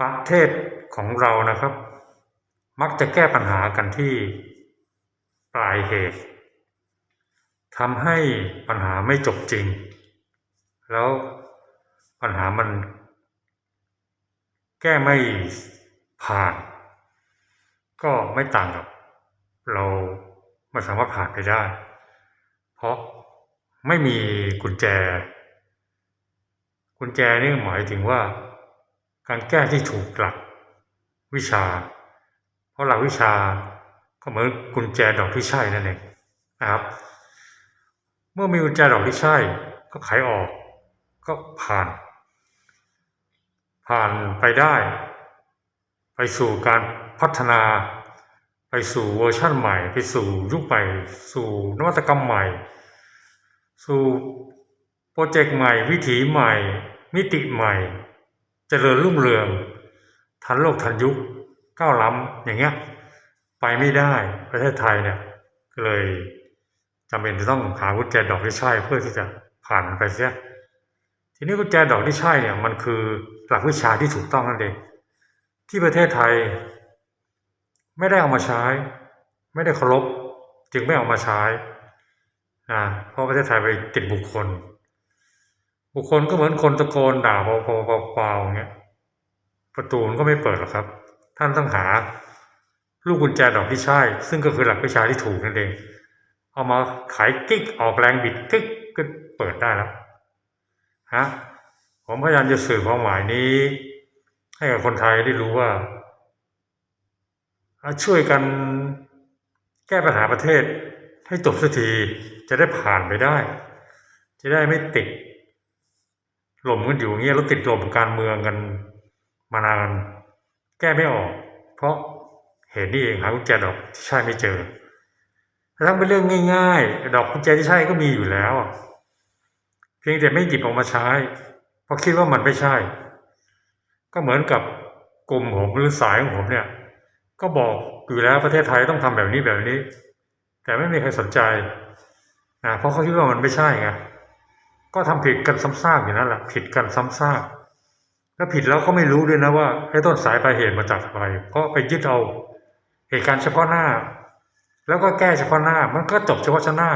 ประเทศของเรานะครับ มักจะแก้ปัญหากันที่ปลายเหตุทำให้ปัญหาไม่จบจริง แล้วปัญหามัน แก้ไม่ผ่าน ก็ไม่ต่างกับเราไม่สามารถผ่านไปได้ เพราะไม่มีกุญแจ กุญแจนี่หมายถึงว่า การแก้ที่ถูกหลักวิชา เพราะหลักวิชาก็เหมือนกุญแจดอกที่ใช่นั่นเองนะครับ เมื่อมีกุญแจดอกที่ใช่ ก็ไขออกก็ผ่าน ผ่านไปได้ ไปสู่การพัฒนาไปสู่เวอร์ชั่นใหม่ ไปสู่ยุคใหม่ สู่นวัตกรรมใหม่ สู่โปรเจกต์ใหม่ วิถีใหม่ มิติใหม่ เจริญรุ่งเรือง ทันโลกทันยุคก้าวล้ำอย่างเงี้ยไปไม่ได้ประเทศไทยเนี่ยก็เลยจำเป็นจะต้องหากุญแจดอกที่ใช่เพื่อที่จะผ่านไปเสียทีนี้กุญแจดอกที่ใช่เนี่ยมันคือหลักวิชาที่ถูกต้องนั่นเองที่ประเทศไทย ไม่ได้เอามาใช้ ไม่ได้เคารพจึงไม่เอามาใช้นะเพราะประเทศไทยไปติดบุคคล บุคคลก็เหมือนคนตะโกนด่าเบาๆเบาๆอย่างเงี้ยประตูมันก็ไม่เปิดหรอกครับ ท่านต้องหา ลูกกุญแจดอกที่ใช่ ซึ่งก็คือหลักวิชาที่ถูกนั่นเอง เอามาไขกิ๊กออกแรงบิดกิ๊กก็เปิดได้แล้วฮะผมพยายามจะสื่อความหมายนี้ ให้กับคนไทยได้รู้ว่า ช่วยกันแก้ปัญหาประเทศให้จบสักทีจะได้ผ่านไปได้ จะได้ไม่ติด หล่มกันอยู่เงี้ยแล้วติดหล่มการเมืองกันมานาน แก้ไม่ออก เพราะเหตุนี้เองหากุญแจดอกที่ใช่ไม่เจอทั้งเป็นเรื่องง่ายๆ ดอกกุญแจที่ใช่ก็มีอยู่แล้ว เพียงแต่ไม่หยิบออกมาใช้ เพราะคิดว่ามันไม่ใช่ ก็เหมือนกับกลุ่มผมหรือสายของผมเนี่ย ก็บอกอยู่แล้วประเทศไทยต้องทำแบบนี้แบบนี้ แต่ไม่มีใครสนใจนะเพราะเขาคิดว่ามันไม่ใช่ไง ก็ทำผิดกันซ้ำซากอยู่นั่นแหละผิดกันซ้ำซากแล้วผิดแล้วก็ไม่รู้ด้วยนะว่าไอ้ต้นสายปลายเหตุมาจากอะไรเพราะไปยึดเอาเหตุการณ์เฉพาะหน้า แล้วก็แก้เฉพาะหน้า มันก็จบเฉพาะหน้า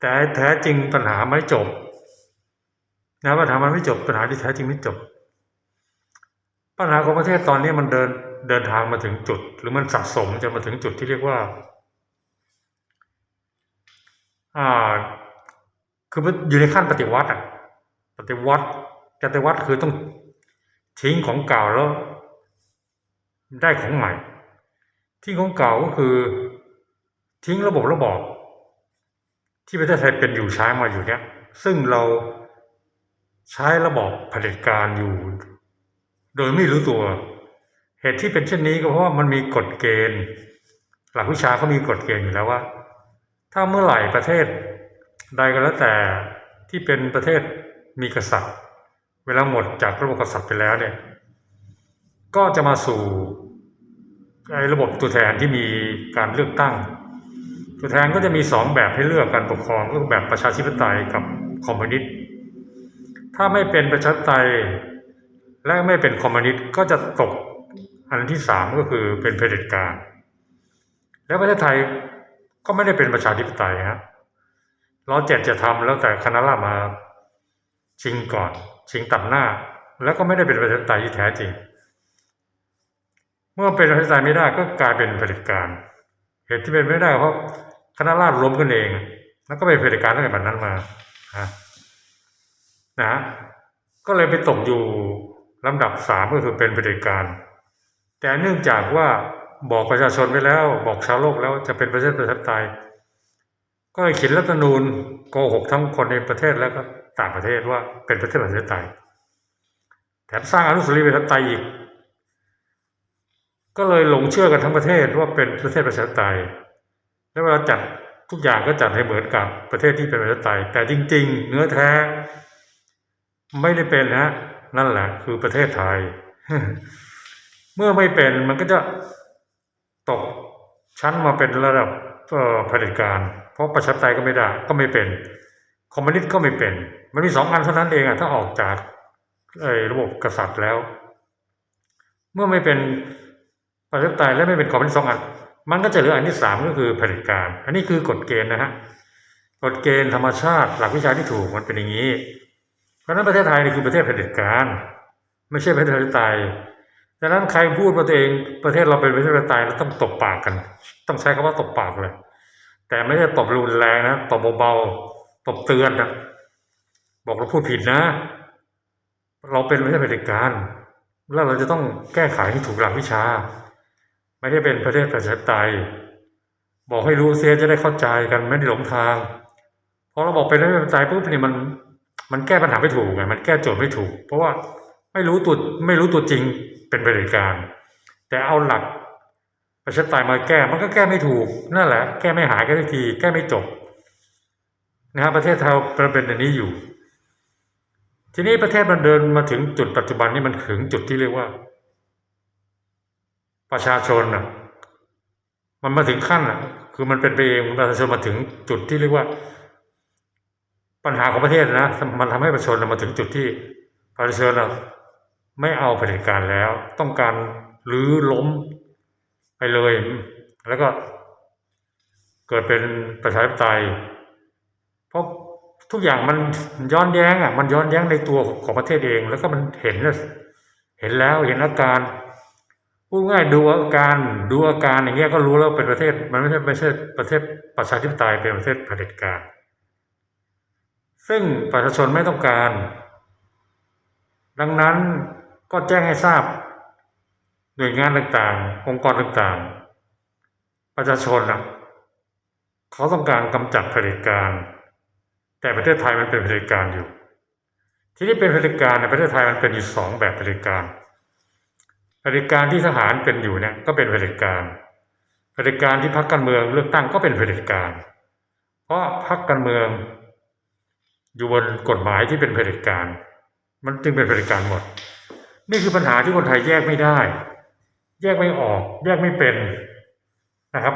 แต่แท้จริงปัญหาไม่จบนะปัญหามันไม่จบปัญหาที่แท้จริงไม่จบ ปัญหาของประเทศตอนนี้มันเดินเดินทางมาถึงจุด หรือมันสะสมจะมาถึงจุดที่เรียกว่า อ่า คือมันอยู่ในขั้นปฏิวัติอะ ปฏิวัติปฏิวัติคือต้องทิ้งของเก่าแล้ว ได้ของใหม่ ทิ้งของเก่าก็คือ ทิ้งระบบระบอบที่ประเทศไทยเป็นอยู่ใช้มาอยู่เนี้ยซึ่งเราใช้ระบอบเผด็จการอยู่ โดยไม่รู้ตัว เหตุที่เป็นเช่นนี้ก็เพราะว่ามันมีกฎเกณฑ์ หลักวิชาเขามีกฎเกณฑ์อยู่แล้วว่า ถ้าเมื่อไหร่ประเทศ ใดก็แล้วแต่ที่เป็นประเทศมีกษัตริย์ เวลาหมดจากระบบกษัตริย์ไปแล้วเนี่ย ก็จะมาสู่ไอ้ระบบตัวแทนที่มีการเลือกตั้ง ตัวแทนก็จะมีสองแบบให้เลือกการปกครองก็คือแบบประชาธิปไตยกับคอมมิวนิสต์ถ้าไม่เป็นประชาธิปไตยและไม่เป็นคอมมิวนิสต์ก็จะตกอันที่สามก็คือเป็นเผด็จการ แล้วประเทศไทยก็ไม่ได้เป็นประชาธิปไตยฮะ ร้อเจ็ดจะทำแล้วแต่คณะราษฎรมาชิงก่อน ชิงตัดหน้า แล้วก็ไม่ได้เป็นประชาธิปไตยที่แท้จริง เมื่อเป็นประชาธิปไตยไม่ได้ก็กลายเป็นเผด็จการ เหตุที่เป็นไม่ได้เพราะคณะราษฎรล้มกันเอง แล้วก็เป็นเผด็จการตั้งแต่บัดนั้นมาฮะนะฮะก็เลยไปตกอยู่ลำดับสามก็คือเป็นเผด็จการ แต่เนื่องจากว่าบอกประชาชนไปแล้ว บอกชาวโลกแล้วจะเป็นประเทศประชาธิปไตย ก็เลยเขียนรัฐธรรมนูญโกหกทั้งคนในประเทศแล้วก็ต่างประเทศว่าเป็นประเทศประชาธิปไตยแถมสร้างอนุสาวรีย์ประชาธิปไตยอีก ก็เลยหลงเชื่อกันทั้งประเทศว่าเป็นประเทศประชาธิปไตย แล้วเวลาจัดทุกอย่างก็จัดให้เหมือนกับประเทศที่เป็นประชาธิปไตย แต่จริง ๆ เนื้อแท้ ไม่ได้เป็นฮะนั่นแหละ คือประเทศไทย เมื่อไม่เป็นมันก็จะตกชั้นมาเป็นระดับเผด็จการ เพราะประชาธิปไตยก็ไม่ได้ก็ไม่เป็นคอมมิวนิสต์ก็ไม่เป็น มันมีสองอันเท่านั้นเองอะถ้าออกจากระบบกษัตริย์แล้ว เมื่อไม่เป็นประชาธิปไตยและไม่เป็นคอมมิวนิสต์สองอันมันก็จะเหลืออันที่สามก็คือเผด็จการ อันนี้คือกฎเกณฑ์นะฮะกฎเกณฑ์ธรรมชาติ หลักวิชาที่ถูกมันเป็นอย่างนี้ เพราะนั้นประเทศไทยนี่คือประเทศเผด็จการ ไม่ใช่ประเทศประชาธิปไตยดังนั้นใครพูดว่าตัวเองประเทศเราเป็นประชาธิปไตยเราต้องตบปากกัน ต้องใช้คำว่าตบปากเลย แต่ไม่ใช่ตบรุนแรงนะตบเบาๆตบเตือนนะบอกเราพูดผิดนะ เราเป็นประเทศเผด็จการแล้วเราจะต้องแก้ไขให้ถูกหลักวิชา ไม่ได้เป็นประเทศประชาธิปไตยบอกให้รู้เสียจะได้เข้าใจกันไม่ได้หลงทางพอเราบอกเป็นประชาธิปไตยปุ๊บนี่มัน มันแก้ปัญหาไม่ถูกไงมันแก้โจทย์ไม่ถูก เพราะว่าไม่รู้ตัวไม่รู้ตัวจริงเป็นเผด็จการ แต่เอาหลัก ประชาธิปไตยมาแก้มันก็แก้ไม่ถูก นั่นแหละ แก้ไม่หายแก้ไม่ที แก้ไม่จบนะครับประเทศไทยเป็นอย่างนี้อยู่ ทีนี้ประเทศมันเดินมาถึงจุดปัจจุบันนี้มันถึงจุดที่เรียกว่า ประชาชนอะ มันมาถึงขั้นอะ คือมันเป็นไปเองประชาชนมาถึงจุดที่เรียกว่า ปัญหาของประเทศนะมันทำให้ประชาชนมาถึงจุดที่ประชาชนอะไม่เอาเผด็จการแล้ว ต้องการรื้อล้ม ไปเลย แล้วก็เกิดเป็นประชาธิปไตย เพราะทุกอย่างมันย้อนแย้งอะ มันย้อนแย้งในตัวของประเทศเอง แล้วก็มันเห็นเห็นแล้วเห็นอาการพูดง่ายดูอาการดูอาการอย่างเงี้ยก็รู้แล้วเป็นประเทศ มันไม่ใช่ไม่ใช่ประเทศประชาธิปไตยเป็นประเทศเผด็จการ ซึ่งประชาชนไม่ต้องการ ดังนั้นก็แจ้งให้ทราบ หน่วยงานต่างๆ องค์กรต่างๆ ประชาชนอะเขาต้องการกำจัดเผด็จการ แต่ประเทศไทยมันเป็นเผด็จการอยู่ ที่นี่เป็นเผด็จการในประเทศไทยมันเป็นอยู่สองแบบเผด็จการเผด็จการที่ทหารเป็นอยู่เนี่ยก็เป็นเผด็จการเผด็จการที่พรรคการเมืองเลือกตั้งก็เป็นเผด็จการ เพราะพรรคการเมือง อยู่บนกฎหมายที่เป็นเผด็จการ มันจึงเป็นเผด็จการหมด นี่คือปัญหาที่คนไทยแยกไม่ได้ แยกไม่ออก แยกไม่เป็นนะครับ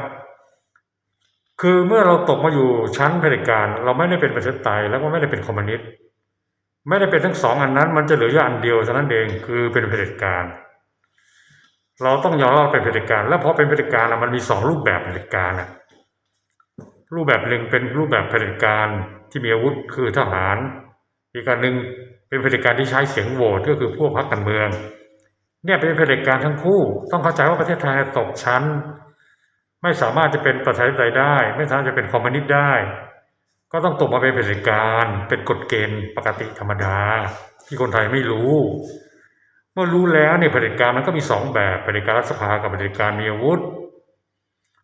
คือเมื่อเราตกมาอยู่ชั้นเผด็จการ เราไม่ได้เป็นประชาธิปไตยแล้วก็ไม่ได้เป็นคอมมิวนิสต์ไม่ได้เป็นทั้งสองอันนั้น มันจะเหลืออยู่อันเดียวเท่านั้นเองคือเป็นเผด็จการ เราต้องยอมรับเป็นเผด็จการ แล้วพอเป็นเผด็จการอะมันมีสองรูปแบบเผด็จการอะรูปแบบหนึ่งเป็นรูปแบบเผด็จการที่มีอาวุธคือทหาร อีกการหนึ่งเป็นเผด็จการที่ใช้เสียงโหวตก็คือพวกพรรคการเมือง เนี่ยเป็นเผด็จการทั้งคู่ ต้องเข้าใจว่าประเทศไทยตกชั้น ไม่สามารถจะเป็นประชาธิปไตยได้ ไม่สามารถจะเป็นคอมมิวนิสต์ได้ ก็ต้องตกมาเป็นเผด็จการเป็นกฎเกณฑ์ปกติธรรมดา ที่คนไทยไม่รู้ เมื่อรู้แล้วเนี่ยเผด็จการมันก็มีสองแบบเผด็จการรัฐสภากับเผด็จการมีอาวุธ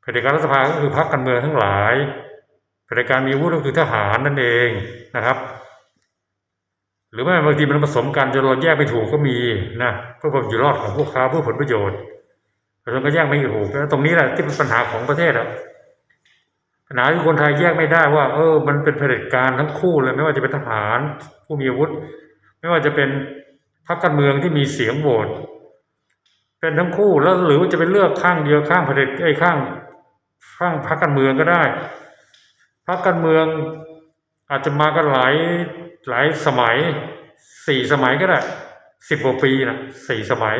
เผด็จการรัฐสภาก็คือพรรคการเมืองทั้งหลายเผด็จการมีอาวุธก็คือทหารนั่นเองนะครับ หรือไม่บางทีมันผสมกันจนเราแยกไม่ถูกก็มีนะเพื่อความอยู่รอดของพวกค้าเพื่อผลประโยชน์ประชาชนก็แยกไม่ถูกแล้วตรงนี้แหละที่เป็นปัญหาของประเทศอะปัญหาที่คนไทยแยกไม่ได้ว่า เออ มันเป็นเผด็จการทั้งคู่เลยไม่ว่าจะเป็นทหารผู้มีอาวุธ ไม่ว่าจะเป็นพรรคการเมืองที่มีเสียงโหวตเป็นทั้งคู่แล้วหรือว่าจะเป็นเลือกข้างเดียวข้างเผด็จไอ้ข้างข้างพรรคการเมืองก็ได้พรรคการเมืองอาจจะมากันหลาย หลายสมัยสี่สมัยก็ได้สิบกว่าปีนะสี่สมัย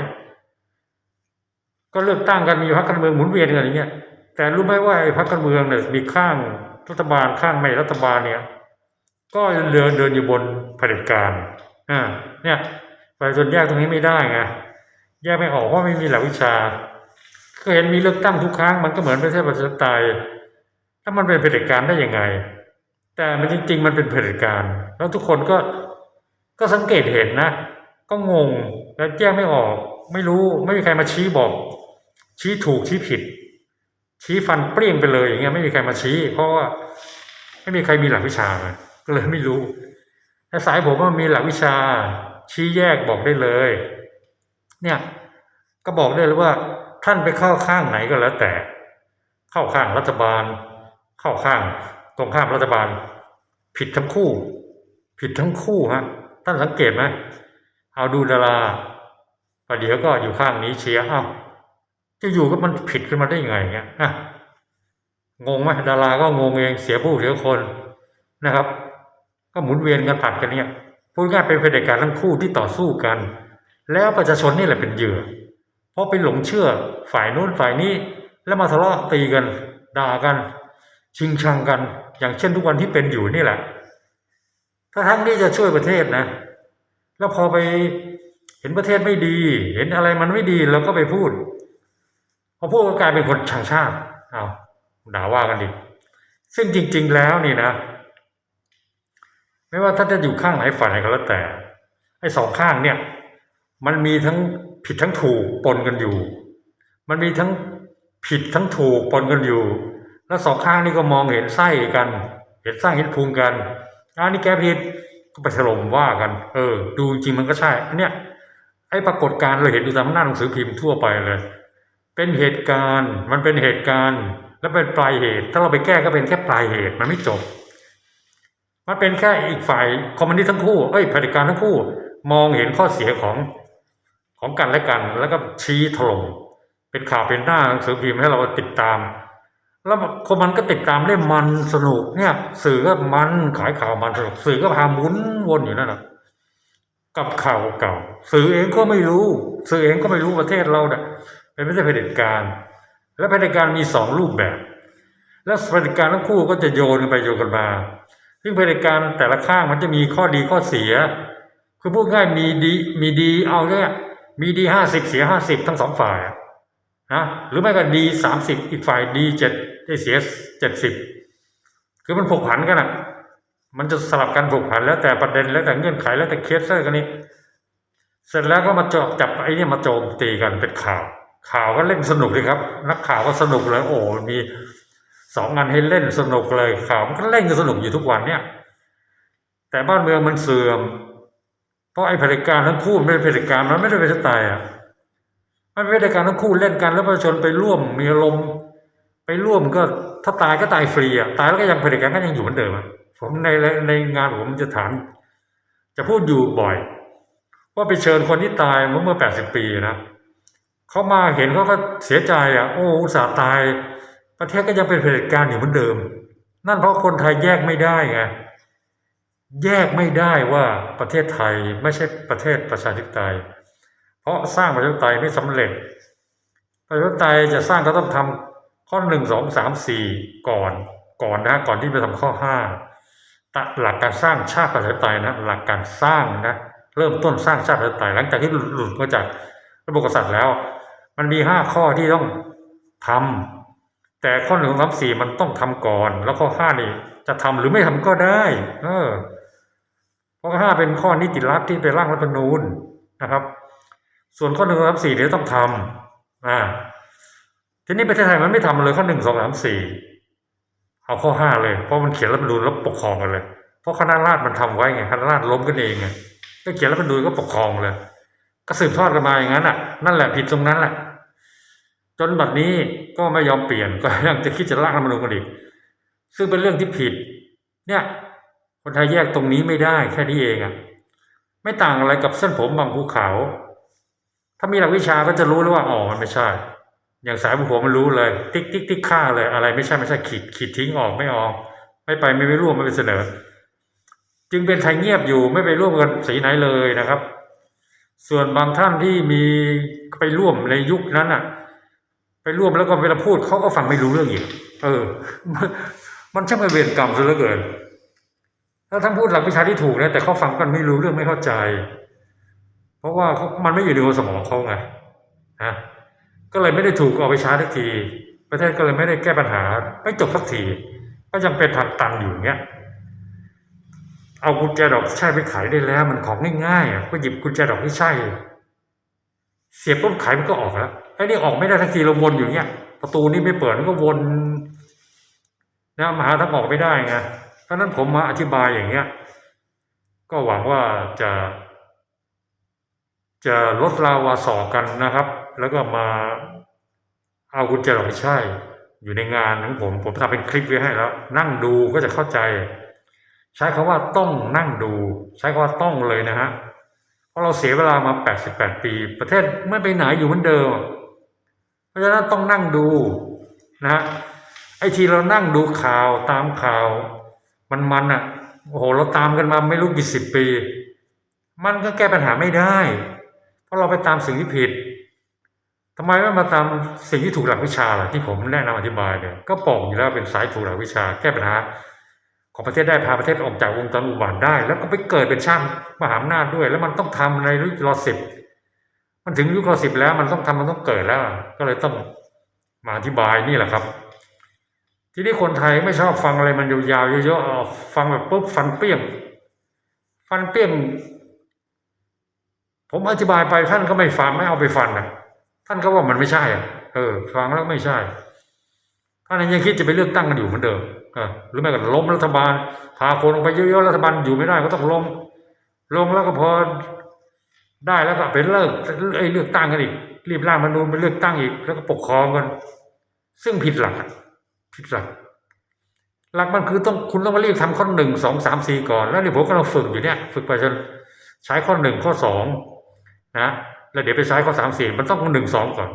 ก็เลือกตั้งกันมีพรรคการเมืองหมุนเวียนกันอย่างเงี้ยแต่รู้ไหมว่าไอ้พรรคการเมืองเนี่ยมีข้างรัฐบาลข้างไม่รัฐบาลเนี่ย ก็เดินเดินอยู่บนเผด็จการอ่าเนี่ยไประชาชนแยกตรงนี้ไม่ได้ไงแยกไม่ออกเพราะไม่มีหลักวิชาก็เห็นมีเลือกตั้งทุกครั้งมันก็เหมือนประเทศประชาธิปไตยถ้ามันเป็นเผด็จการได้ยังไง แต่มันจริง ๆ มันเป็นเผด็จการ แล้วทุกคนก็ก็สังเกตเห็นนะ ก็งงแล้วแยกไม่ออก ไม่รู้ไม่มีใครมาชี้บอก ชี้ถูกชี้ผิด ชี้ฟันเปรี้ยงไปเลยอย่างเงี้ยไม่มีใครมาชี้ เพราะว่าไม่มีใครมีหลักวิชาก็เลยไม่รู้แต่สายผมว่ามีหลักวิชา ชี้แยกบอกได้เลย เนี่ยก็บอกได้เลยว่าท่านไปเข้าข้างไหนก็แล้วแต่ เข้าข้างรัฐบาล เข้าข้าง ตรงข้ามรัฐบาล ผิดทั้งคู่ ผิดทั้งคู่ฮะท่านสังเกตไหมเอาดูดาราประเดี๋ยวก็อยู่ข้างนี้เชียร์อ้าวจะอยู่ก็มันผิดขึ้นมาได้ยังไงเงี้ยอะงงไหมดาราก็งงเองเสียผู้เสียคนนะครับ ก็หมุนเวียนกันผัดกันเนี่ยพูดง่ายเป็นเผด็จการทั้งคู่ที่ต่อสู้กัน แล้วประชาชนนี่แหละเป็นเหยื่อ เพราะไปหลงเชื่อฝ่ายนู้นฝ่ายนี้ แล้วมาทะเลาะตีกัน ด่ากัน ชิงชังกัน อย่างเช่นทุกวันที่เป็นอยู่นี่แหละถ้าทั้งนี้จะช่วยประเทศนะ แล้วพอไปเห็นประเทศไม่ดี เห็นอะไรมันไม่ดีเราก็ไปพูดพอพูดก็กลายเป็นคนชังชาติเอาด่าว่ากันอีกซึ่งจริง ๆ แล้วนี่นะ ไม่ว่าท่านจะอยู่ข้างไหนฝ่ายไหนก็แล้วแต่ไอ้สองข้างเนี่ย มันมีทั้งผิดทั้งถูกปนกันอยู่ มันมีทั้งผิดทั้งถูกปนกันอยู่ แล้วสองข้างนี่ก็มองเห็นไส้กัน เห็นไส้เห็นพุงกันอันนี้แกผิดก็ไปถล่มว่ากัน เออ ดูจริงมันก็ใช่อันเนี้ยไอ้ปรากฏการณ์เราเห็นดูตามหน้าหนังสือพิมพ์ทั่วไปเลย เป็นเหตุการณ์มันเป็นเหตุการณ์ แล้วเป็นปลายเหตุ ถ้าเราไปแก้ก็เป็นแค่ปลายเหตุมันไม่จบ มันเป็นแค่อีกฝ่ายคอมมิวนิสต์ทั้งคู่เอ้ยเผด็จการทั้งคู่ มองเห็นข้อเสียของของกันและกัน แล้วก็ชี้ถล่มเป็นข่าวเป็นหน้าหนังสือพิมพ์ให้เราติดตาม แล้วคนมันก็ติดตามได้มันสนุกเนี่ย สื่อก็มันขายข่าวมันสนุกสื่อก็พาหมุนวนอยู่นั่นแหละกับข่าวเก่า สื่อเองก็ไม่รู้ สื่อเองก็ไม่รู้ประเทศเราเนี่ยเป็นไม่ใช่เผด็จการ และเผด็จการมีสองรูปแบบ และเผด็จการทั้งคู่ก็จะโยนกันไปโยนกันมา ซึ่งเผด็จการแต่ละข้างมันจะมีข้อดีข้อเสีย คือพูดง่ายมีดีมีดีเอาเนี่ยมีดีห้าสิบเสียห้าสิบทั้งสองฝ่ายนะหรือไม่ก็ดีสามสิบอีกฝ่ายดีเจ็ด ได้เสียเจ็ดสิบคือมันผูกผันกันอะ มันจะสลับกันผูกผันแล้วแต่ประเด็นแล้วแต่เงื่อนไขแล้วแต่เคสเซอร์กันนี้ เสร็จแล้วก็มาจับจับไอ้นี่มาโจมตีกันเป็นข่าว ข่าวก็เล่นสนุกเลยครับ นักข่าวก็สนุกเลยโอ้มีสองงานให้เล่นสนุกเลยข่าวมันก็เล่นกันสนุกอยู่ทุกวันเนี่ย แต่บ้านเมืองมันเสื่อม เพราะไอ้เผด็จการทั้งคู่ไมันเป็นเผด็จการมันไม่ได้เป็นสไตล์อะมันเป็นเผด็จการทั้งคู่เล่นกันแล้วประชาชนไปร่วมมีอารมณ์ ไปร่วมก็ถ้าตายก็ตายฟรีอะตายแล้วก็ยังเผด็จการก็ยังอยู่เหมือนเดิมอะผมในในงานผมจะถามจะพูดอยู่บ่อย ว่าไปเชิญคนที่ตายเมื่อเมื่อแปดสิบปีนะเขามาเห็นเขาก็เสียใจอะ โอ้อุตส่าห์ตาย ประเทศก็ยังเป็นเผด็จการอยู่เหมือนเดิม นั่นเพราะคนไทยแยกไม่ได้ไงแยกไม่ได้ว่าประเทศไทยไม่ใช่ประเทศประชาธิปไตย เพราะสร้างประชาธิปไตยไม่สำเร็จประชาธิปไตยจะสร้างก็ต้องทำ ข้อหนึ่งสองสามสี่ก่อนก่อนนะก่อนที่จะทำข้อห้าหลักการสร้างชาติประชาธิปไตยนะหลักการสร้างนะเริ่มต้นสร้างชาติประชาธิปไตยหลังจากที่หลุดมาจากระบบกษัตริย์แล้ว มันมีห้าข้อที่ต้องทำแต่ข้อหนึ่งสามสี่มันต้องทำก่อน แล้วข้อห้านี่จะทำหรือไม่ทำก็ได้ เออเพราะห้าเป็นข้อนิติรัฐที่เป็นร่างรัฐธรรมนูญนะครับ ส่วนข้อหนึ่งสามสี่เดี๋ยวต้องทำอ่า ทีนี้ประเทศไทยมันไม่ทำเลยข้อหนึ่งสองสามสี่เอาข้อห้าเลย เพราะมันเขียนรัฐมนูญแล้วปกครองกันเลย เพราะคณะราษฎรมันทำไว้ไงคณะราษฎรล้มกันเองไงก็เขียนรัฐมนูญก็ปกครองเลย ก็สืบทอดกันมาอย่างนั้นอะ นั่นแหละผิดตรงนั้นแหละ จนบัดนี้ก็ไม่ยอมเปลี่ยนก็ยังจะคิดจะร่างรัฐมนูญกันอีกซึ่งเป็นเรื่องที่ผิด เนี่ย คนไทยแยกตรงนี้ไม่ได้แค่นี้เองอะไม่ต่างอะไรกับเส้นผมบางภูเขา ถ้ามีหลักวิชาก็จะรู้แล้วว่าอ๋อมันไม่ใช่ อย่างสายบุหัวมันรู้เลย ติ๊กติ๊กติ๊กฆ่าเลย อะไรไม่ใช่ไม่ใช่ขีดขีดทิ้งออกไม่ออก ไม่ไปไม่ไปร่วมไม่ไปเสนอ จึงเป็นไทยเงียบอยู่ไม่ไปร่วมกันสีไหนเลยนะครับ ส่วนบางท่านที่มีไปร่วมในยุคนั้นอะ ไปร่วมแล้วก็เวลาพูดเขาก็ฟังไม่รู้เรื่องอีกเออ มันช่างเป็นเวรกรรมซะเหลือเกินถ้าท่านพูดหลักวิชาที่ถูกนะแต่เขาฟังกันไม่รู้เรื่องไม่เข้าใจ เพราะว่าเขามันไม่อยู่ในหัวสมองเขาไงนะ ก็เลยไม่ได้ถูกเอาไปใช้ทักที ประเทศก็เลยไม่ได้แก้ปัญหา ไม่จบสักที ก็ยังเป็นทางตันอยู่อย่างเงี้ย เอากุญแจดอกใช่ไปขายได้แล้ว มันของง่ายๆอะก็หยิบกุญแจดอกที่ใช่ เสียบปุ๊บขายมันก็ออกแล้วไอ้นี่ออกไม่ได้ทักทีเราวนอยู่เงี้ย ประตูนี้ไม่เปิดมันก็วนนะมหาทางออกไม่ได้ไงเพราะฉะนั้นผมมาอธิบายอย่างเงี้ย ก็หวังว่าจะ จะลดลาวาสอกันนะครับ แล้วก็มาเอากุญแจดอกที่ใช่ อยู่ในงานของผม ผมทำเป็นคลิปไว้ให้แล้ว นั่งดูก็จะเข้าใจ ใช้คาว่าต้องนั่งดู ใช้คาว่าต้องเลยนะฮะเพราะเราเสียเวลามา 88 ปี ประเทศไม่ไปไหนอยู่เหมือนเดิม เพราะฉะนั้นต้องนั่งดูนะฮะไอ้ทีเรานั่งดูข่าวตามข่าว มันมันอะโอ้โหเราตามกันมาไม่รู้กี่สิบปี มันก็แก้ปัญหาไม่ได้ เพราะเราไปตามสิ่งที่ผิด ทำไมไม่มาตามสิ่งที่ถูกหลักวิชาล่ะที่ผมแนะนำอธิบายเนี่ยก็บอกอยู่แล้วเป็นสายถูกหลักวิชาแก้ปัญหาของประเทศได้พาประเทศออกจากวงจรอุบาทได้ แล้วก็ไปเกิดเป็นชาติมหาอำนาจด้วย แล้วมันต้องทำในยุครอสิบมันถึงยุครอสิบแล้วมันต้องทำมันต้องเกิดแล้ว ก็เลยต้องมาอธิบายนี่แหละครับ ทีนี้คนไทยไม่ชอบฟังอะไรมันยาวๆเยอะๆฟังแบบปุ๊บฟันเปี้ยงฟันเปี้ยงผมอธิบายไปท่านก็ไม่ฟังไม่เอาไปฟันนะ ท่านก็ว่ามันไม่ใช่อะเออ ฟังแล้วไม่ใช่ท่านยังคิดจะไปเลือกตั้งกันอยู่เหมือนเดิมเออหรือแม้กระทั่งล้มรัฐบาล พาคนออกไปเยอะๆรัฐบาลอยู่ไม่ได้ก็ต้องลงลงแล้วก็พอได้แล้วก็ไปเลิกไอ้เลือกตั้งกันอีกรีบร่างมนูญไปเลือกตั้งอีก แล้วก็ปกครองกัน ซึ่งผิดหลักผิดหลัก หลักมันคือต้องคุณต้องมารีบทำข้อหนึ่งสองสามสี่ก่อน แล้วนี่ผมกำลังฝึกอยู่เนี่ย ฝึกไปจนใช้ข้อหนึ่งข้อสองนะ แล้วเดี๋ยวไปใช้ข้อสามสี่มันต้องหนึ่งสองก่อน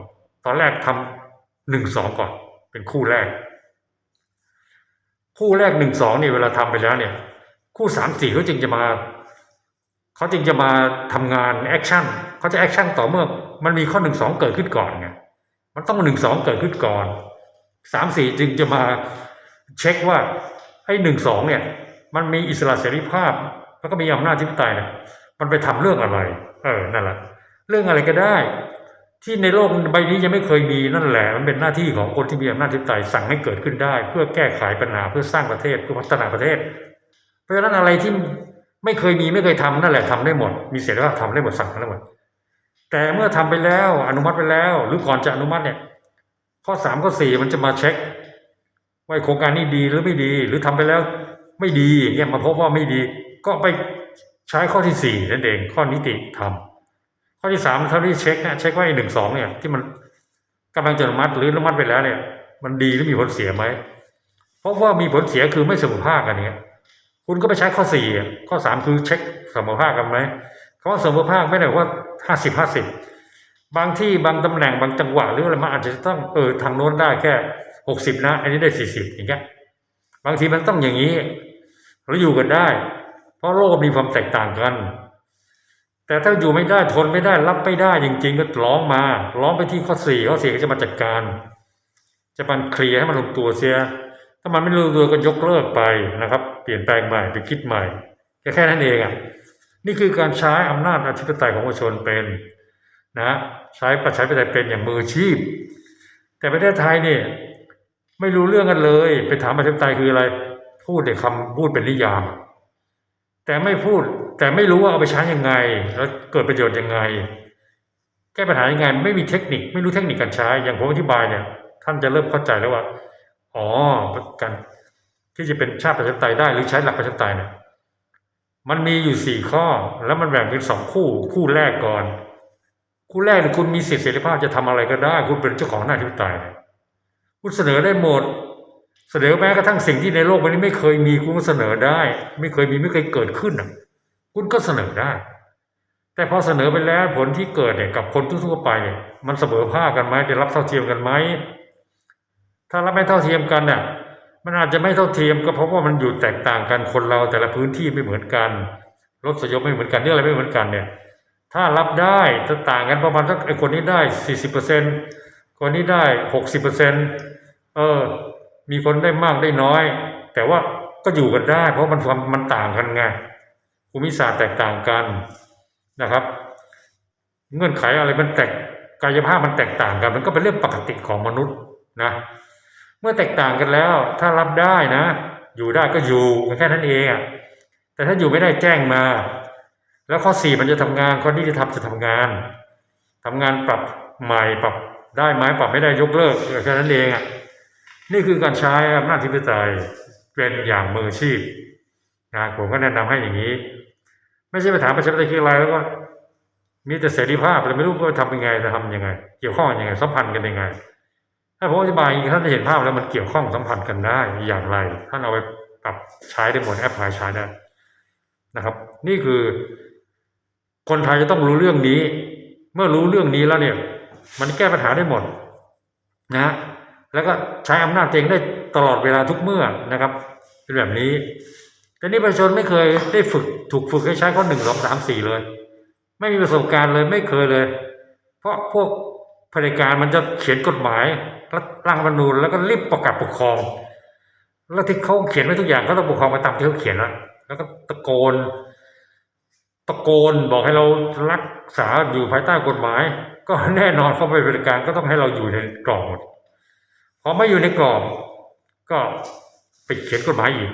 ตอนแรกทำหนึ่งสองก่อน เป็นคู่แรก คู่แรกหนึ่งสองนี่เวลาทำไปแล้วเนี่ย คู่สามสี่เขาจึงจะมาเขาจึงจะมาทำงานแอคชั่นเขาจะแอคชั่นต่อเมื่อ มันมีข้อหนึ่งสองเกิดขึ้นก่อนไงมันต้องหนึ่งสองเกิดขึ้นก่อนสามสี่จึงจะมาเช็คว่าไอ้หนึ่งสองเนี่ย มันมีอิสระเสรีภาพ แล้วก็มีอำนาจที่ปไตยเนี่ยมันไปทำเรื่องอะไร เออนั่นแหละ เรื่องอะไรก็ได้ ที่ในโลกใบนี้ยังไม่เคยมีนั่นแหละ มันเป็นหน้าที่ของคนที่มีอำนาจที่ปไตยสั่งให้เกิดขึ้นได้ เพื่อแก้ไขปัญหาเพื่อสร้างประเทศเพื่อพัฒนาประเทศ เพราะฉะนั้นอะไรที่ไม่เคยมีไม่เคยทำนั่นแหละทำได้หมด มีเสรีภาพทำได้หมดสั่งได้หมดแต่เมื่อทำไปแล้วอนุมัติไปแล้ว หรือก่อนจะอนุมัติเนี่ย ข้อสามข้อสี่มันจะมาเช็คว่าโครงการนี้ดีหรือไม่ดี หรือทำไปแล้วไม่ดีอย่างเงี้ยมาพบว่าไม่ดี ก็ไปใช้ข้อที่สี่นั่นเองข้อนิติธรรม ข้อที่สามเท่าที่เช็คเนี่ยเช็คว่าไอ้หนึ่งสองเนี่ย ที่มันกำลังจะอนุมัติหรืออนุมัติไปแล้วเนี่ย มันดีหรือมีผลเสียไหมเพราะว่ามีผลเสียคือไม่เสมอภาคกันเนี่ยคุณก็ไปใช้ข้อสี่ข้อสามคือเช็คเสมอภาคกันไหมคำว่าเสมอภาคไม่ได้ว่าห้าสิบห้าสิบบางที่บางตำแหน่งบางจังหวะหรืออะไรมันอาจจะต้องเออทางโน้นได้แค่หกสิบนะ อันนี้ได้สี่สิบอย่างเงี้ยบางทีมันต้องอย่างนี้เราอยู่กันได้ เพราะโลกมีความแตกต่างกัน แต่ถ้าอยู่ไม่ได้ทนไม่ได้รับไม่ได้จริงๆก็ร้องมาร้องไปที่ข้อสี่ข้อสี่ก็จะมาจัดการ จะมันเคลียร์ให้มันลงตัวเสีย ถ้ามันไม่ลงตัวก็ยกเลิกไปนะครับ เปลี่ยนแปลงใหม่ไปคิดใหม่แค่แค่นั้นเองอะนี่คือการใช้อำนาจอธิปไตยของประชาชนเป็นนะใช้ประชาธิปไตยเป็นอย่างมืออาชีพ แต่ประเทศไทยเนี่ยไม่รู้เรื่องกันเลย ไปถามประชาธิปไตยคืออะไร พูดแต่คำพูดเป็นนิยาม แต่ไม่พูด แต่ไม่รู้ว่าเอาไปใช้ยังไง แล้วเกิดประโยชน์ยังไง แก้ปัญหายังไง ไม่มีเทคนิค ไม่รู้เทคนิคการใช้ อย่างผมอธิบายเนี่ย ท่านจะเริ่มเข้าใจแล้วว่า อ๋อการที่จะเป็นชาติประชาธิปไตยได้หรือใช้หลักประชาธิปไตยเนี่ยมันมีอยู่สี่ข้อ แล้วมันแบ่งเป็นสองคู่ คู่แรกก่อน คู่แรกเนี่ยคุณมีสิทธิเสรีภาพจะทำอะไรก็ได้ คุณเป็นเจ้าของอำนาจอธิปไตยคุณเสนอได้หมด เสนอแม้กระทั่งสิ่งที่ในโลกวันนี้ไม่เคยมีคุณก็เสนอได้ ไม่เคยมีไม่เคยเกิดขึ้นอะ คุณก็เสนอได้ แต่พอเสนอไปแล้วผลที่เกิดเนี่ยกับคนทั่วไปเนี่ยมันเสมอภาคกันไหมได้รับเท่าเทียมกันไหมถ้ารับไม่เท่าเทียมกันเนี่ยมันอาจจะไม่เท่าเทียมก็เพราะว่ามันอยู่แตกต่างกันคนเราแต่ละพื้นที่ไม่เหมือนกันรสยมไม่เหมือนกันเรื่องอะไรไม่เหมือนกันเนี่ย ถ้ารับได้ถ้าต่างกันประมาณสักไอคนนี้ได้สี่สิบเปอร์เซ็นคนนี้ได้หกสิบเปอร์เซ็นเออ มีคนได้มากได้น้อย แต่ว่าก็อยู่กันได้ เพราะมันความมันต่างกันไง ภูมิศาสตร์แตกต่างกันนะครับ เงื่อนไขอะไรมันแตกกายภาพมันแตกต่างกัน มันก็เป็นเรื่องปกติของมนุษย์นะเมื่อแตกต่างกันแล้ว ถ้ารับได้นะ อยู่ได้ก็อยู่แค่นั้นเองอะแต่ถ้าอยู่ไม่ได้แจ้งมา แล้วข้อสี่มันจะทำงานข้อนี้จะทำจะทำงานทำงานปรับใหม่ปรับได้ไหมปรับไม่ได้ยกเลิกแค่นั้นเองอะนี่คือการใช้อำนาจธิปไตยเป็นอย่างมืออาชีพนะผมก็แนะนำให้อย่างนี้ ไม่ใช่ไปถามประชาธิปไตยคืออะไรแล้วก็ มีแต่เสรีภาพแต่ไม่รู้ว่าทำยังไงจะทำยังไง เกี่ยวข้องยังไงสัมพันธ์กันยังไง ถ้าผมอธิบายอย่างนี้ท่านจะเห็นภาพแล้วมันเกี่ยวข้องสัมพันธ์กันได้อย่างไรท่านเอาไปปรับใช้ได้หมดแอปพลายใช้ได้นะครับ นี่คือ คนไทยจะต้องรู้เรื่องนี้ เมื่อรู้เรื่องนี้แล้วเนี่ย มันแก้ปัญหาได้หมด นะแล้วก็ใช้อำนาจเองได้ตลอดเวลาทุกเมื่อนะครับเป็นแบบนี้ แต่นี่ประชาชนไม่เคยได้ฝึกถูกฝึกให้ใช้ข้อหนึ่งสองสามสี่เลย ไม่มีประสบการณ์เลยไม่เคยเลย เพราะพวกเผด็จการมันจะเขียนกฎหมายร่างรัฐธรรมนูญแล้วก็รีบประกาศปกครอง แล้วที่เขาเขียนไว้ทุกอย่างก็ต้องปกครองไปตามที่เขาเขียนแล้วแล้วก็ตะโกน ตะโกนบอกให้เรารักษาอยู่ภายใต้กฎหมาย ก็แน่นอนเขาเป็นบริการก็ต้องให้เราอยู่ในกรอบหมดพอไม่อยู่ในกรอบก็ไปเขียนกฎหมายอีก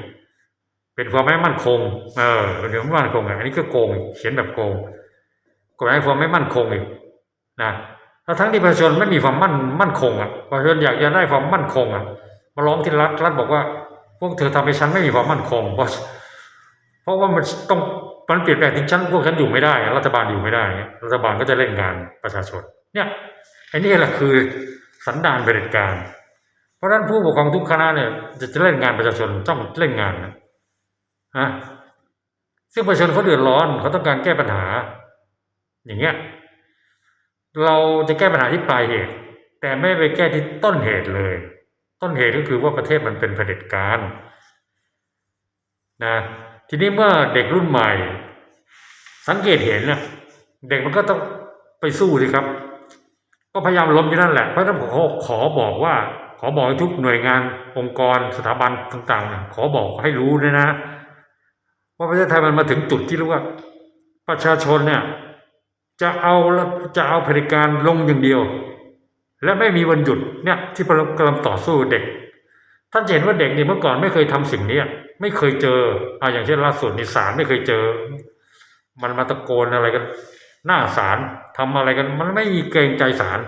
เป็นความไม่มั่นคง เออเป็นความไม่มั่นคงอันนี้ก็โกงเขียนแบบโกงกฎหมายความไม่มั่นคงอีกนะแล้วทั้งที่ประชาชนไม่มีความมั่นมั่นคงอะประชาชนอยากจะได้ความมั่นคงอะ มาร้องที่รัฐรัฐบอกว่า พวกเธอทำให้ฉันไม่มีความมั่นคงเพราะเพราะว่ามันต้องมันเปลี่ยนแปลงถึงฉันพวกฉันอยู่ไม่ได้ รัฐบาลอยู่ไม่ได้ รัฐบาลก็จะเล่นงานประชาชน เนี่ยไอ้นี่แหละคือสันดานเผด็จการ เพราะฉะนั้นผู้ปกครองทุกคณะเนี่ยจะจะเล่นงานประชาชนต้องเล่นงานนะ ฮะซึ่งประชาชนเขาเดือดร้อนเขาต้องการแก้ปัญหา อย่างเงี้ย เราจะแก้ปัญหาที่ปลายเหตุ แต่ไม่ไปแก้ที่ต้นเหตุเลย ต้นเหตุก็คือว่าประเทศมันเป็นเผด็จการนะทีนี้เมื่อเด็กรุ่นใหม่ สังเกตเห็นนะเด็กมันก็ต้องไปสู้สิครับ ก็พยายามล้มอยู่นั่นแหละเพราะนั้นผมขอขอบอกว่า ขอบอกทุกหน่วยงานองค์กรสถาบันต่างๆ ขอบอกให้รู้ด้วยนะ ว่าประเทศไทยมันมาถึงจุดที่เรียกว่า ประชาชนเนี่ย จะเอาจะเอาเผด็จการลงอย่างเดียว และไม่มีวันหยุดเนี่ยที่เรากำลังต่อสู้เด็ก ท่านเห็นว่าเด็กเนี่ยเมื่อก่อนไม่เคยทำสิ่งนี้ไม่เคยเจออ่าอย่างเช่นล่าสุดในศาลไม่เคยเจอ มันมาตะโกนอะไรกัน หน้าศาลทำอะไรกัน มันไม่มีเกรงใจศาล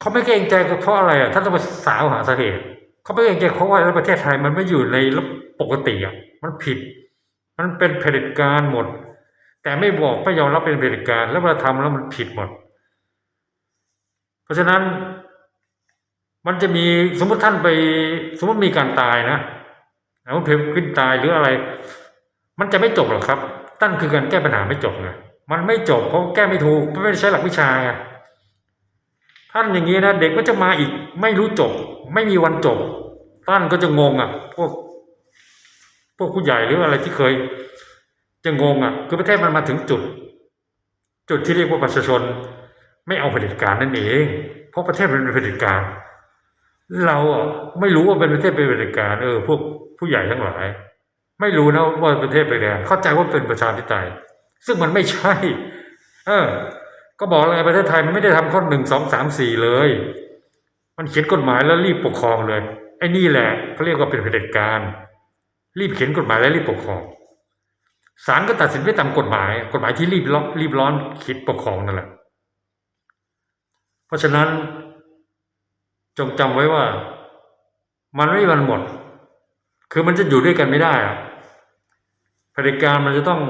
เขาไม่เกรงใจเพราะอะไรอะท่านต้องไปสาวหาสาเหตุเขาไม่เกรงใจเพราะว่าประเทศไทยมันไม่อยู่ในระบบปกติอะ มันผิด มันเป็นเผด็จการหมด แต่ไม่บอกไม่ยอมรับเป็นเผด็จการ แล้วเวลาทำแล้วมันผิดหมด เพราะฉะนั้น มันจะมีสมมติท่านไป สมมติมีการตายนะเอาเพลขึ้นตายหรืออะไร มันจะไม่จบหรอกครับตั้นคือการแก้ปัญหาไม่จบไงมันไม่จบเพราะแก้ไม่ถูกไม่ได้ใช้หลักวิชาไงท่านอย่างนี้นะเด็กก็จะมาอีก ไม่รู้จบ ไม่มีวันจบท่านก็จะงงอะ พวก พวกผู้ใหญ่หรืออะไรที่เคย จะงงอะ คือประเทศมันมาถึงจุด จุดที่เรียกว่าประชาชน ไม่เอาเผด็จการนั่นเอง เพราะประเทศมันเป็นเผด็จการ เราอะไม่รู้ว่าเป็นประเทศเป็นเผด็จการเออ พวกผู้ใหญ่ทั้งหลาย ไม่รู้นะว่าประเทศเป็นเผด็จการเข้าใจว่าเป็นประชาธิปไตย ซึ่งมันไม่ใช่ เออ ก็บอกเลยประเทศไทยมันไม่ได้ทำข้อหนึ่งสองสามสี่เลย มันเขียนกฎหมายแล้วรีบปกครองเลยไอ้นี่แหละเขาเรียกว่าเป็นเผด็จการ รีบเขียนกฎหมายแล้วรีบปกครองศาลก็ตัดสินไปตามกฎหมาย กฎหมายที่รีบร้อนรีบร้อนคิดปกครองนั่นแหละ เพราะฉะนั้น จงจำไว้ว่า มันไม่มันหมด คือมันจะอยู่ด้วยกันไม่ได้อะเผด็จการมันจะต้อง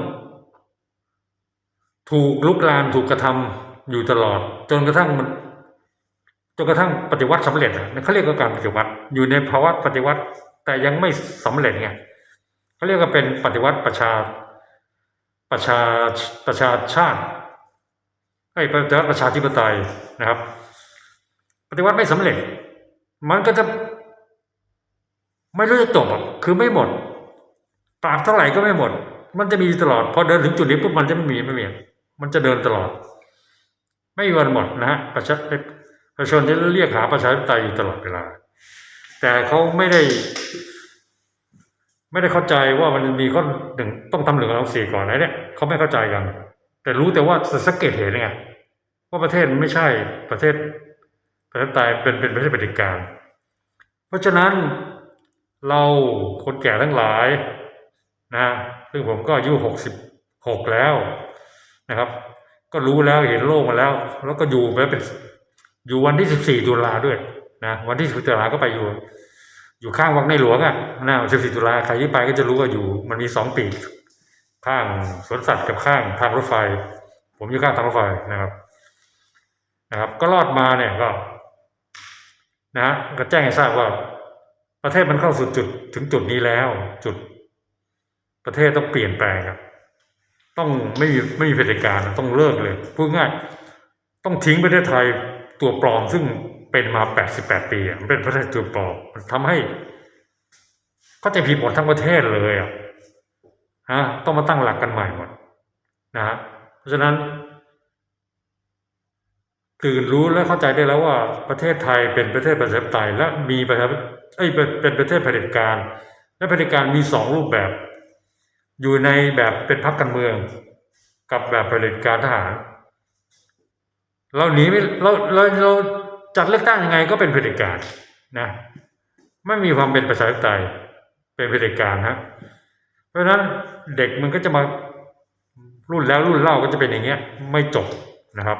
ถูกลุกลามถูกกระทำอยู่ตลอด จนกระทั่งมันจนกระทั่งปฏิวัติสำเร็จอะเขาเรียกว่าการปฏิวัติ อยู่ในภาวะปฏิวัติ แต่ยังไม่สำเร็จไง เขาเรียกว่าเป็นปฏิวัติประชาประชาประชาชาติไอ้ปฏิวัติประชาธิปไตยนะครับ ปฏิวัติไม่สำเร็จ มันก็จะไม่รู้จะจบอะคือไม่หมดปราบเท่าไหร่ก็ไม่หมด มันจะมีตลอด พอเดินถึงจุดนี้ปุ๊บมันจะไม่มีไม่มีมันจะเดินตลอด ไม่มีวันหมดนะฮะประชาประชาชนจะเรียกหาประชาธิปไตยอยู่ตลอดเวลา แต่เขาไม่ได้ ไม่ได้เข้าใจว่ามันมีข้อหนึ่งต้องทำหนึ่งสองสี่ก่อนนะเนี่ยเขาไม่เข้าใจกัน แต่รู้แต่ว่าสังเกตเห็นไงว่าประเทศมันไม่ใช่ประเทศประชาธิปไตยเป็นเป็นประเทศเผด็จการ เพราะฉะนั้นเราคนแก่ทั้งหลายนะซึ่งผมก็อายุหกสิบหกแล้วนะครับ ก็รู้แล้วเห็นโลกมาแล้ว แล้วก็อยู่ไปเป็นอยู่วันที่สิบสี่ตุลาด้วยนะวันที่สิบสี่ตุลาก็ไปอยู่ อยู่ข้างวังในหลวงอะนะสิบสี่ตุลาใครที่ไปก็จะรู้ว่าอยู่ มันมีสองปีกข้างสวนสัตว์กับข้างทางรถไฟ ผมอยู่ข้างทางรถไฟนะครับนะครับ ก็รอดมาเนี่ยก็ นะ ก็แจ้งให้ทราบว่า ประเทศมันเข้าสู่จุดถึงจุดนี้แล้ว จุด ประเทศต้องเปลี่ยนแปลงครับ ต้องไม่มีไม่มีเผด็จการต้องเลิกเลยพูดง่ายต้องทิ้งประเทศไทยตัวปลอมซึ่ง เป็นมา 88 ปีอะมันเป็นประเทศตัวปลอมมันทำให้เข้าใจผิดหมดทั้งประเทศเลยอะฮะต้องมาตั้งหลักกันใหม่หมดนะฮะเพราะฉะนั้น ตื่นรู้และเข้าใจได้แล้วว่าประเทศไทยเป็นประเทศประชาธิปไตยและมีประชาเอ้ยเป็นเป็นประเทศเผด็จการ และเผด็จการมีสองรูปแบบ อยู่ในแบบเป็นพรรคการเมือง กับแบบเผด็จการทหารเราหนีไม่เราเราเรา จัดเลือกตั้งยังไงก็เป็นเผด็จการนะไม่มีความเป็นประชาธิปไตยเป็นเผด็จการฮะเพราะฉะนั้นเด็กมันก็จะมารุ่นแล้วรุ่นเล่าก็จะเป็นอย่างเงี้ย ไม่จบนะครับ